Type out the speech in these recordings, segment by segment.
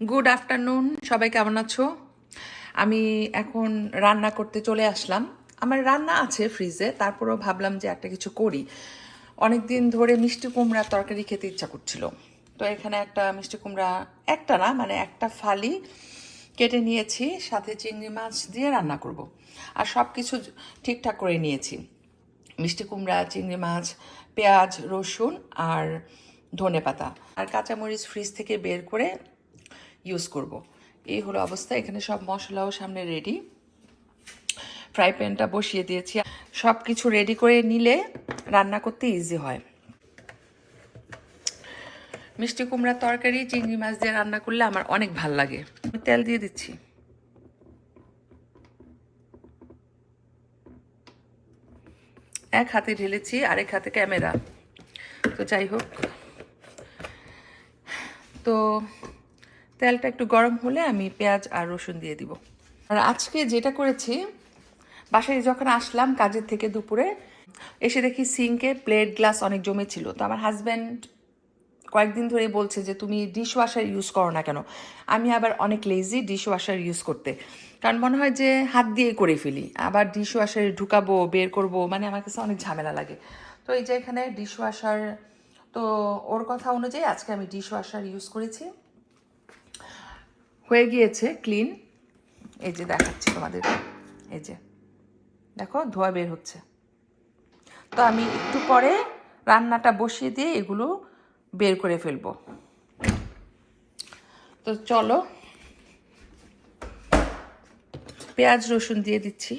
Good afternoon সবাই কেমন আছো? আমি এখন রান্না করতে চলে আসলাম। আমার রান্না আছে ফ্রিজে তারপরেও ভাবলাম যে একটা কিছু করি। অনেক দিন ধরে মিষ্টি কুমড়ার তরকারি খেতে ইচ্ছা করছিল। তো এখানে একটা মিষ্টি কুমড়া, একটা না মানে একটা ফালি কেটে নিয়েছি, সাথে চিংড়ি মাছ দিয়ে রান্না করব। আর সব কিছু ঠিকঠাক করে নিয়েছি। মিষ্টি কুমড়া, চিংড়ি মাছ, পেঁয়াজ, রসুন আর ধনে পাতা আর কাঁচামরিচ ফ্রিজ থেকে বের করে ইউজ করব। এই হলো অবস্থা। এখানে সব মশলাও সামনে রেডি ফ্রাই প্যানটা বসিয়ে দিয়েছি। সব কিছু রেডি করে নিলে রান্না করতে ইজি হয়। মিষ্টি কুমড়ার তরকারি, চিংড়ি মাছ দিয়ে রান্না করলে আমার অনেক ভালো লাগে। আমি তেল দিয়ে দিচ্ছি। এক হাতে ঢেলেছি, আরেক হাতে ক্যামেরা। তো যাই হোক। তো তেলটা একটু গরম হলে আমি পেঁয়াজ আর রসুন দিয়ে দিব। আর আজকে যেটা করেছি, বাসায় যখন আসলাম কাজের থেকে দুপুরে, এসে দেখি সিঙ্কে প্লেট গ্লাস অনেক জমেছিল তো আমার হাজব্যান্ড কয়েকদিন ধরেই বলছে যে, তুমি ডিশ ওয়াশার ইউজ করো না কেন? আমি আবার অনেক লেজি ডিশ ওয়াশার ইউজ করতে। কারণ মনে হয় যে, হাত দিয়ে করে ফেলি। আবার ডিশ ওয়াশারে ঢুকাবো, বের করব মানে আমার কাছে অনেক ঝামেলা লাগে। তো এই যে এখানে ডিশ ওয়াশার তো ওর কথা অনুযায়ী আজকে আমি ডিশ ওয়াশার ইউজ করেছি। হয়ে গিয়েছে ক্লিন এই যে দেখাচ্ছি তোমাদের। এই যে, দেখো, ধোয়া বের হচ্ছে। তো আমি একটু পরে রান্নাটা বসিয়ে দিয়ে এগুলো বের করে ফেলব। তো চলো, পেঁয়াজ, রসুন দিয়ে দিচ্ছি।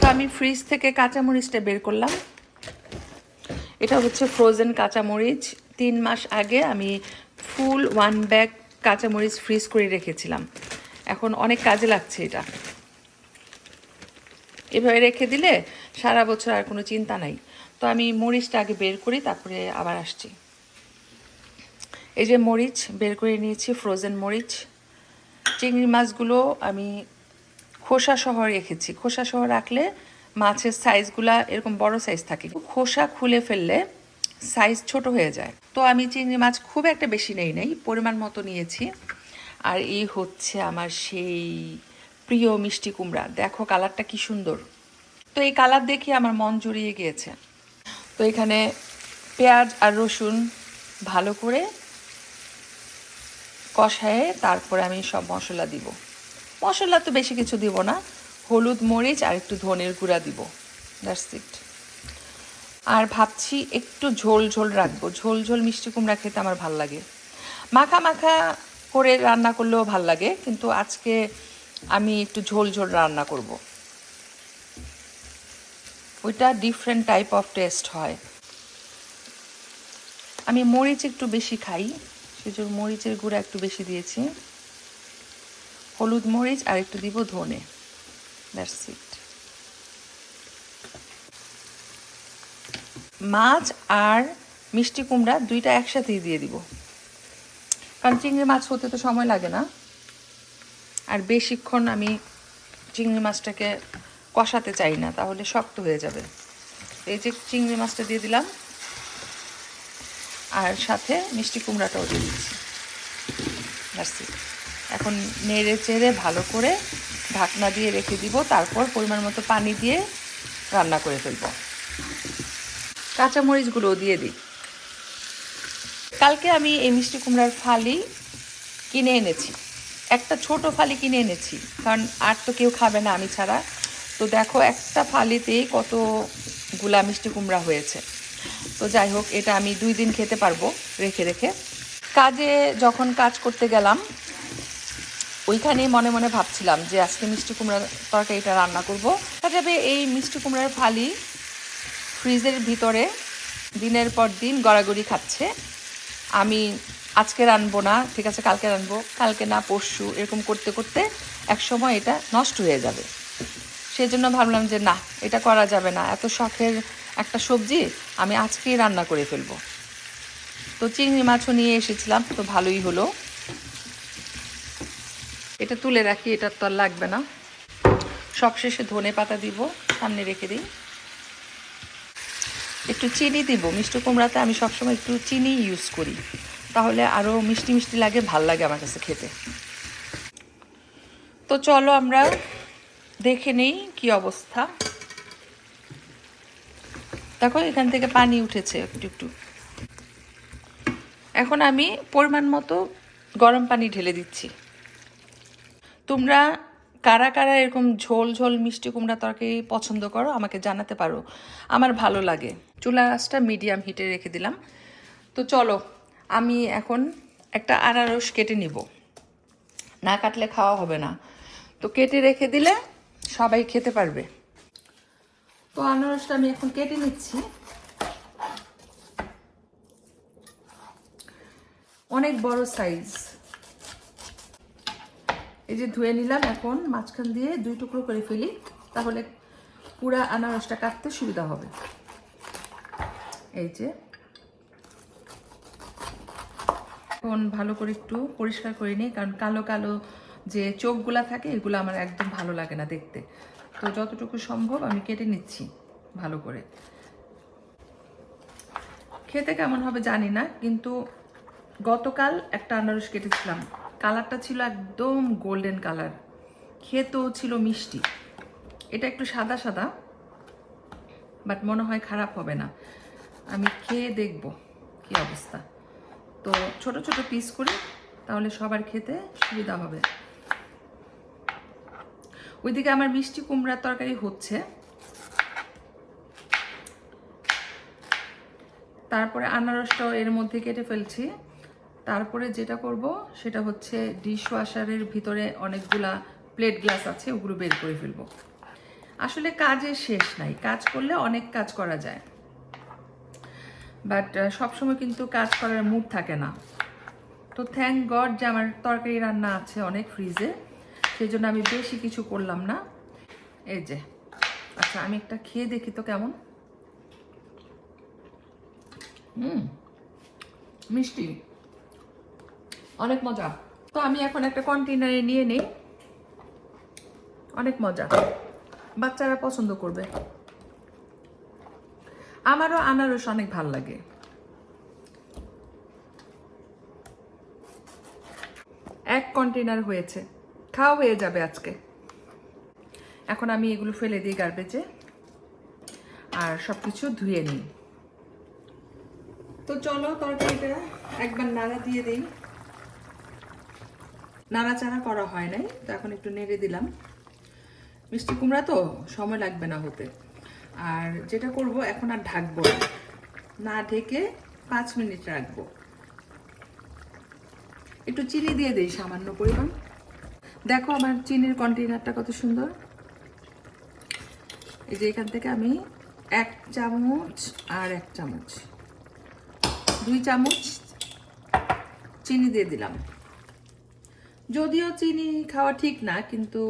তো আমি ফ্রিজ থেকে কাঁচামরিচটা বের করলাম। এটা হচ্ছে ফ্রোজেন কাঁচামরিচ। তিন মাস আগে আমি ফুল ওয়ান ব্যাগ কাঁচামরিচ ফ্রিজ করে রেখেছিলাম। এখন অনেক কাজে লাগছে এটা। এভাবে রেখে দিলে সারা বছর আর কোনো চিন্তা নাই। তো আমি মরিচটা আগে বের করি, তারপরে আবার আসছি। এই যে মরিচ, বের করে নিয়েছি ফ্রোজেন মরিচ। চিংড়ি মাছগুলো আমি খোসা সহ রেখেছি। খোসা সহ রাখলে মাছের সাইজগুলা এরকম বড় সাইজ থাকে। খোসা খুলে ফেললে সাইজ ছোট হয়ে যায়। তো আমি চিংড়ি মাছ খুব একটা বেশি নেই নেই, পরিমাণ মতো নিয়েছি। আর এই হচ্ছে আমার সেই প্রিয় মিষ্টি কুমড়া। দেখো কালারটা কি সুন্দর। তো এই কালার দেখে আমার মন জুড়িয়ে গিয়েছে। তো এখানে পেঁয়াজ আর রসুন ভালো করে কষায়ে তারপরে আমি সব মশলা দিব। মশলা তো বেশি কিছু দিব না। হলুদ, মরিচ আর একটু ধনের গুঁড়া দিব। দ্যাটস ইট আর ভাবছি একটু ঝোল ঝোল রাখব। ঝোল ঝোল মিষ্টি কুমড়া খেতে আমার ভালো লাগে। মাখা মাখা করে রান্না করলেও ভালো লাগে, কিন্তু আজকে আমি একটু ঝোল ঝোল রান্না করব। ওইটা ডিফারেন্ট টাইপ অফ টেস্ট হয়। আমি মরিচ একটু বেশি খাই। সেজন্য মরিচের গুঁড়া একটু বেশি দিয়েছি। হলুদ মরিচ আর একটু দিব ধনে। দ্যাটস ইট মাছ আর মিষ্টি কুমড়া দুইটা একসাথেই দিয়ে দিব। কারণ চিংড়ি মাছ হতে তো সময় লাগে না। আর বেশিক্ষণ আমি চিংড়ি মাছটাকে কষাতে চাই না, তাহলে শক্ত হয়ে যাবে। এই যে চিংড়ি মাছটা দিয়ে দিলাম। আর সাথে মিষ্টি কুমড়াটাও দিয়ে দিচ্ছি। এখন নেড়ে চেড়ে ভালো করে ঢাকনা দিয়ে রেখে দিব, তারপর পরিমাণ মতো পানি দিয়ে রান্না করে ফেলব। কাঁচামরিচগুলোও দিয়ে দিই। কালকে আমি এই মিষ্টি কুমড়ার ফালি কিনে এনেছি। একটা ছোট ফালি কিনে এনেছি, কারণ আর তো কেউ খাবে না আমি ছাড়া। তো দেখো, একটা ফালিতেই কতগুলা মিষ্টি কুমড়া হয়েছে। তো যাই হোক, এটা আমি দুই দিন খেতে পারব, রেখে রেখে। কাজে যখন কাজ করতে গেলাম ওইখানেই মনে মনে ভাবছিলাম যে আজকে মিষ্টি কুমড়ার তরকারিটা রান্না করব। যাবে এই মিষ্টি কুমড়ার ফালি ফ্রিজের ভিতরে দিনের পর দিন গড়াগড়ি খাচ্ছে। আমি আজকে রানবো না, ঠিক আছে, কালকে রানবো, কালকে না পরশু, এরকম করতে করতে এক সময় এটা নষ্ট হয়ে যাবে। সেই জন্য ভাবলাম যে না, এটা করা যাবে না, এত শখের একটা সবজি আমি আজকেই রান্না করে ফেলব। তো চিংড়ি মাছও নিয়ে এসেছিলাম, তো ভালোই হলো। এটা তুলে রাখি, এটা তো আর লাগবে না। সবশেষে ধনে পাতা দিব, সামনে রেখে দিই। একটু চিনি দিব, মিষ্টি কুমড়াতে আমি সবসময় একটু চিনি ইউজ করি। তাহলে আরও মিষ্টি মিষ্টি লাগে, ভালো লাগে আমার কাছে খেতে। তো চলো আমরা দেখে নেই কি অবস্থা। দেখো, এখান থেকে পানি উঠেছে একটু একটু। এখন আমি পরিমাণ মতো গরম পানি ঢেলে দিচ্ছি। তোমরা কারা কারা এরকম ঝোল ঝোল মিষ্টি কুমড়া তরকারি পছন্দ করো আমাকে জানাতে পারো। আমার ভালো লাগে। চুলা আঁচটা মিডিয়াম হিটে রেখে দিলাম। তো চলো, আমি এখন একটা আনারস কেটে নিব। না কাটলে খাওয়া হবে না। তো কেটে রেখে দিলে সবাই খেতে পারবে। তো আনারসটা আমি এখন কেটে নিচ্ছি। অনেক বড় সাইজ এই যে ধুয়ে নিলাম এখন, মাঝখান দিয়ে দুই টুকরো করে ফেলি, তাহলে পুরা আনারসটা কাটতে সুবিধা হবে। এই যে। এখন ভালো করে একটু পরিষ্কার করে নিই, কারণ কালো কালো যে চোখগুলা থাকে, এগুলো আমার একদম ভালো লাগে না দেখতে। তো যতটুকু সম্ভব আমি কেটে নিচ্ছি ভালো করে। খেতে কেমন হবে জানি না, কিন্তু গতকাল একটা আনারস কেটেছিলাম। কালারটা ছিল একদম গোল্ডেন কালার খেতেও ছিল মিষ্টি। এটা একটু সাদা সাদা বাট মনে হয় খারাপ হবে না। আমি খেয়ে দেখব কি অবস্থা। তো ছোট ছোট পিস করি, তাহলে সবার খেতে সুবিধা হবে। ওইদিকে আমার মিষ্টি কুমড়ার তরকারি হচ্ছে। তারপরে আনারসটাও এর মধ্যে কেটে ফেলছি। তারপরে যেটা করব, সেটা হচ্ছে ডিশ ওয়াশারের ভিতরে অনেকগুলা প্লেট গ্লাস আছে, ওগুলো বের করে ফেলব। আসলে কাজের শেষ নাই, কাজ করলে অনেক কাজ করা যায়। বাট সবসময় কিন্তু কাজ করার মুড থাকে না। তো থ্যাংক গড যে আমার তরকারি রান্না আছে অনেক ফ্রিজে সেই জন্য আমি বেশি কিছু করলাম না। এই যে আচ্ছা আমি একটা খেয়ে দেখি তো কেমন। হুম, মিষ্টি। অনেক মজা। তো আমি এখন একটা কন্টেনারে নিয়ে নিই। অনেক মজা। বাচ্চারা পছন্দ করবে। আমারও আনারস অনেক ভালো লাগে। এক কন্টেনার হয়েছে। খাওয়া হয়ে যাবে আজকে। এখন আমি এগুলো ফেলে দিই গার্বেজে আর সব কিছু ধুয়ে নিই। তো চলো তরকারিটা একবার নাড়া দিয়ে দিই। নাড়াচাড়া করা হয় নাই, তো এখন একটু নেড়ে দিলাম। মিষ্টি কুমড়া তো সময় লাগবে না হতে। আর যেটা করব, এখন আর ঢাকবো না। ঢেকে পাঁচ মিনিট রাখব। একটু চিনি দিয়ে দিই সামান্য পরিমাণ। দেখো আমার চিনির কন্টেনারটা কত সুন্দর। এই যে এখান থেকে আমি এক চামচ আর এক চামচ। দুই চামচ চিনি দিয়ে দিলাম। যদিও চিনি খাওয়া ঠিক না, কিন্তু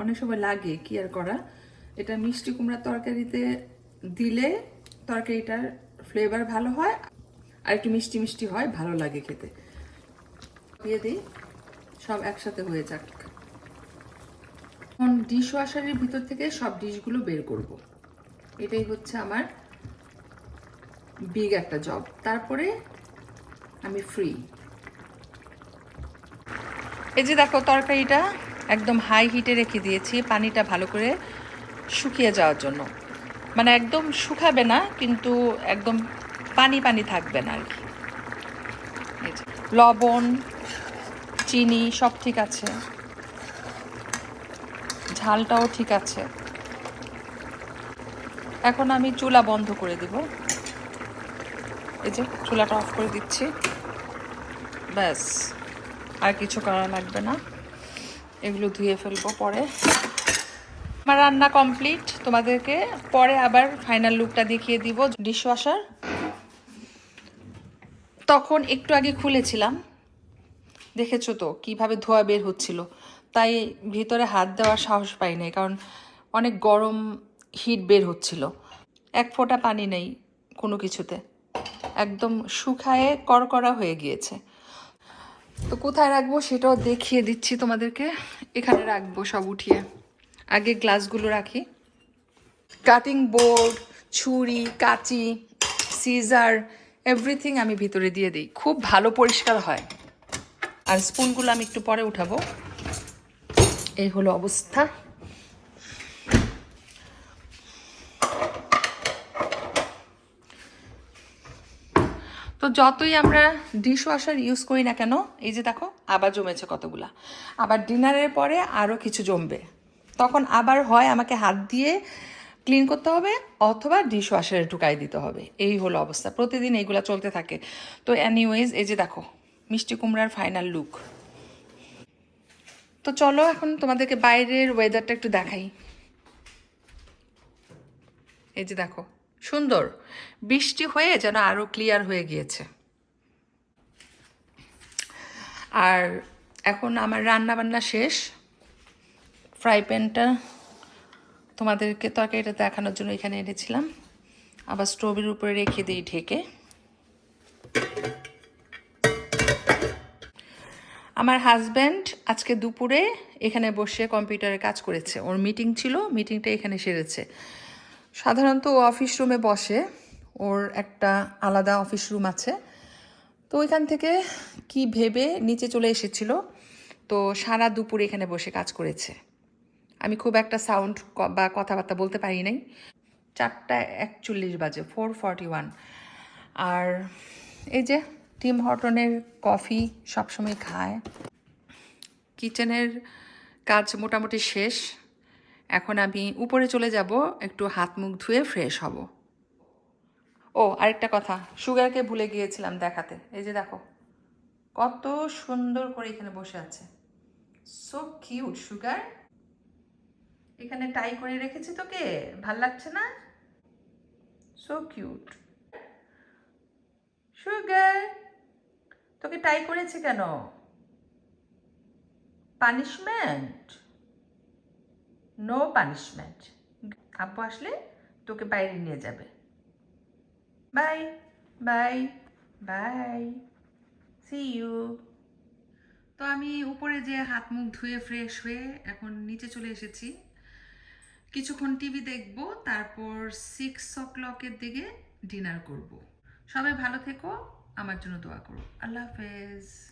অনেক সময় লাগে কি আর করা। এটা মিষ্টি কুমড়ার তরকারিতে দিলে তরকারিটার ফ্লেভার ভালো হয়, আর একটু মিষ্টি মিষ্টি হয়, ভালো লাগে খেতে। দিয়ে দিই, সব একসাথে হয়ে যাক। এখন ডিশ ওয়াশারের ভিতর থেকে সব ডিশগুলো বের করব। এটাই হচ্ছে আমার বিগ একটা জব তারপরে আমি ফ্রি এই যে দেখো, তরকারিটা একদম হাই হিটে রেখে দিয়েছি, পানিটা ভালো করে শুকিয়ে যাওয়ার জন্য। মানে একদম শুকাবে না, কিন্তু একদম পানি পানি থাকবে না আর কি। লবণ, চিনি সব ঠিক আছে। ঝালটাও ঠিক আছে। এখন আমি চুলা বন্ধ করে দিব। এই যে, চুলাটা অফ করে দিচ্ছি। ব্যাস। আর কিছু করা লাগবে না। এগুলো ধুয়ে ফেলব পরে। আমার রান্না কমপ্লিট তোমাদেরকে পরে আবার ফাইনাল লুকটা দেখিয়ে দিব ডিশ ওয়াশার তখন একটু আগে খুলেছিলাম। দেখেছ তো কীভাবে ধোয়া বের হচ্ছিল। তাই ভিতরে হাত দেওয়ার সাহস পাই নাই, কারণ অনেক গরম হিট বের হচ্ছিল। এক ফোঁটা পানি নেই কোনো কিছুতে। একদম শুকায়ে করকরা হয়ে গিয়েছে। তো কোথায় রাখব সেটাও দেখিয়ে দিচ্ছি তোমাদেরকে। এখানে রাখব সব উঠিয়ে। আগে গ্লাসগুলো রাখি। কাটিং বোর্ড, ছুরি, কাঁচি, সিজার এভরিথিং আমি ভিতরে দিয়ে দিই। খুব ভালো পরিষ্কার হয়। আর স্পুনগুলো আমি একটু পরে উঠাবো। এই হলো অবস্থা। তো যতই আমরা ডিশ ওয়াশার ইউজ করি না কেন, এই যে দেখো, আবার জমেছে কতগুলা। আবার ডিনারের পরে আরও কিছু জমবে। তখন আবার হয় আমাকে হাত দিয়ে ক্লিন করতে হবে, অথবা ডিশ ওয়াশারে ঢুকাই দিতে হবে। এই হলো অবস্থা। প্রতিদিন এইগুলা চলতে থাকে। তো অ্যানিওয়েজ এই যে দেখো, মিষ্টি কুমড়ার ফাইনাল লুক তো চলো এখন তোমাদেরকে বাইরের ওয়েদারটা একটু দেখাই। এই যে দেখো সুন্দর। বৃষ্টি হয়ে যেন আরও ক্লিয়ার হয়ে গিয়েছে। আর এখন আমার রান্না বান্না শেষ ফ্রাই প্যানটা তোমাদেরকে তরকারিটা দেখানোর জন্য এখানে এনেছিলাম। আবার স্টোভের উপরে রেখে দিই ঢেকে। আমার হাজব্যান্ড আজকে দুপুরে এখানে বসে কম্পিউটারে কাজ করেছে। ওর মিটিং ছিল মিটিংটা এখানে সেরেছে। সাধারণত ও অফিস রুমে বসে, ওর একটা আলাদা অফিস রুম আছে। তো ওইখান থেকে কি ভেবে নিচে চলে এসেছিল, তো সারা দুপুর এখানে বসে কাজ করেছে। আমি খুব একটা সাউন্ড বা কথাবার্তা বলতে পারি নাই। চারটা একচল্লিশ বাজে ফোর ফর্টি ওয়ান আর এই যে টিম হটনের কফি সবসময় খায়। কিচেনের কাজ মোটামুটি শেষ। এখন আমি উপরে চলে যাব, একটু হাত মুখ ধুয়ে ফ্রেশ হব। ও, আরেকটা কথা, সুগারকে ভুলে গিয়েছিলাম দেখাতে। এই যে দেখো, কত সুন্দর করে এখানে বসে আছে। So cute sugar. এখানে টাই করে রেখেছি তোকে, ভালো লাগছে না? সো কিউট সুগার, তোকে টাই করেছে কেন? পানিশমেন্ট নো পানিশমেন্ট আব্বু আসলে তোকে বাইরে নিয়ে যাবে। Bye bye bye see you তো আমি উপরে যে হাত মুখ ধুয়ে ফ্রেশ হয়ে এখন নিচে চলে এসেছি। কিছুক্ষণ টিভি দেখব, তারপর সিক্স ও ক্লকের দিকে ডিনার করব। সবাই ভালো থেকো, আমার জন্য দোয়া করো। আল্লাহ হাফেজ।